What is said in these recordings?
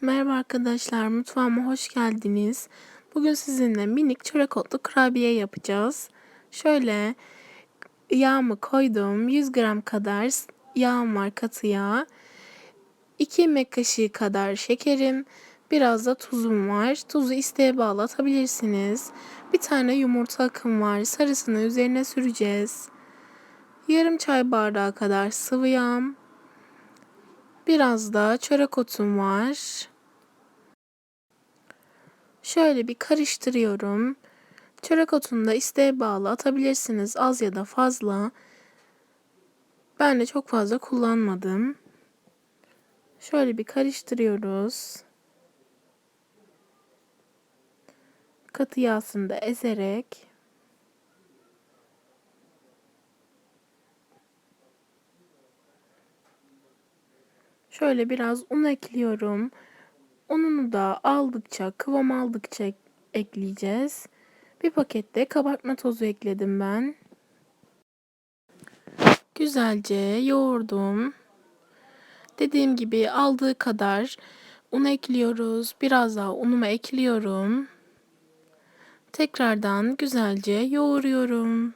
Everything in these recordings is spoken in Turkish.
Merhaba arkadaşlar, mutfağıma hoş geldiniz. Bugün sizinle minik çörek otlu kurabiye yapacağız. Şöyle yağımı koydum. 100 gram kadar yağım var katı yağ. 2 yemek kaşığı kadar şekerim. Biraz da tuzum var. Tuzu isteğe bağlı atabilirsiniz. Bir tane yumurta akım var. Sarısını üzerine süreceğiz. Yarım çay bardağı kadar sıvı yağım. Biraz da çörek otum var. Şöyle bir karıştırıyorum. Çörek otunu da isteğe bağlı atabilirsiniz az ya da fazla. Ben de çok fazla kullanmadım. Şöyle bir karıştırıyoruz. Katı yağsını da ezerek Şöyle biraz un ekliyorum. Ununu da aldıkça, kıvam aldıkça ekleyeceğiz. Bir pakette kabartma tozu ekledim ben. Güzelce yoğurdum. Dediğim gibi aldığı kadar un ekliyoruz. Biraz daha unumu ekliyorum. Tekrardan güzelce yoğuruyorum.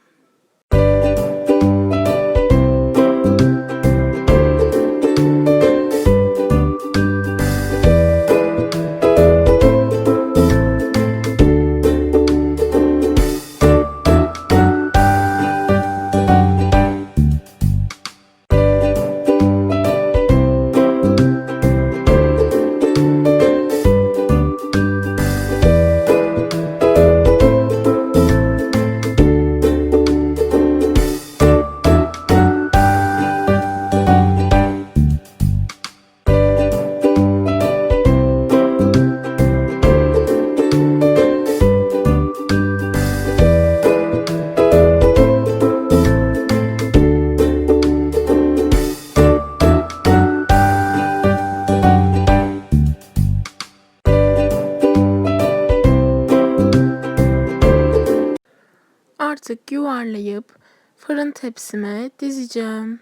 Artık yuvarlayıp fırın tepsime dizeceğim.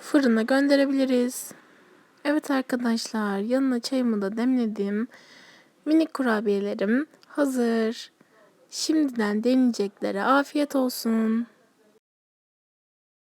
Fırına gönderebiliriz. Evet arkadaşlar, yanına çayımı da demledim. Minik kurabiyelerim hazır. Şimdiden deneyeceklere afiyet olsun.